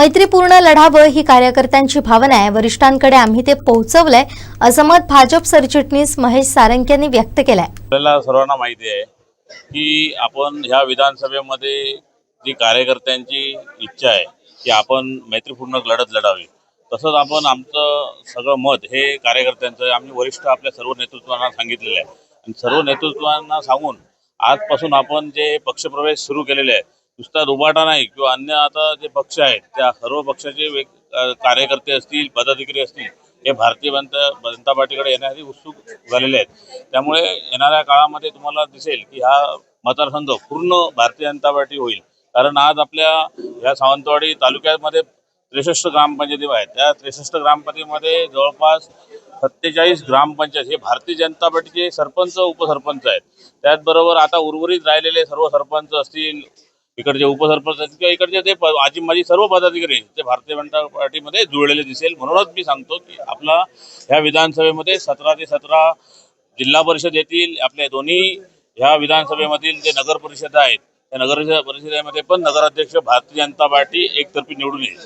मैत्रीपूर्ण लढावं ही कार्यकर्त्यांची भावना आहे. वरिष्ठांकडे आम्ही ते पोहोचवलंय असं मत भाजप सरचिटणीस महेश सारंग यांनी व्यक्त केलंय. आपल्याला सर्वांना माहिती आहे की आपण ह्या विधानसभेमध्ये जी कार्यकर्त्यांची इच्छा आहे की आपण मैत्रीपूर्ण लढत लढावी. तसंच आपण आमचं सगळं मत हे कार्यकर्त्यांचं आम्ही वरिष्ठ आपल्या सर्व नेतृत्वांना सांगितलेलं आहे. आणि सर्व नेतृत्वांना सांगून आजपासून आपण जे पक्षप्रवेश सुरू केलेले आहे नुसता दुबाटा नाही किंवा अन्य आता जे पक्ष आहेत त्या सर्व पक्षाचे वेग कार्यकर्ते असतील पदाधिकारी असतील हे भारतीय जनता जनता पार्टीकडे येण्यासाठी उत्सुक झालेले आहेत. त्यामुळे येणाऱ्या काळामध्ये तुम्हाला दिसेल की हा मतदारसंघ पूर्ण भारतीय जनता पार्टी होईल. कारण आज आपल्या या सावंतवाडी तालुक्यामध्ये त्रेसष्ट ग्रामपंचायती आहेत. त्या त्रेसष्ट ग्रामपंचायतीमध्ये जवळपास सत्तेचाळीस ग्रामपंचायत हे भारतीय जनता पार्टीचे सरपंच उपसरपंच आहेत. त्याचबरोबर आता उर्वरित राहिलेले सर्व सरपंच असतील इकडचे उपसरपंच आहेत किंवा इकडचे ते आजी माझी सर्व पदाधिकारी आहेत, ते भारतीय जनता पार्टीमध्ये जुळलेले दिसेल. म्हणूनच मी सांगतो की आपला ह्या विधानसभेमध्ये सतरा ते सतरा जिल्हा परिषद येतील. आपल्या दोन्ही ह्या विधानसभेमधील जे नगर परिषद आहेत त्या नगर परिषदेमध्ये पण नगराध्यक्ष भारतीय जनता पार्टी एकतर्फी निवडून येईल.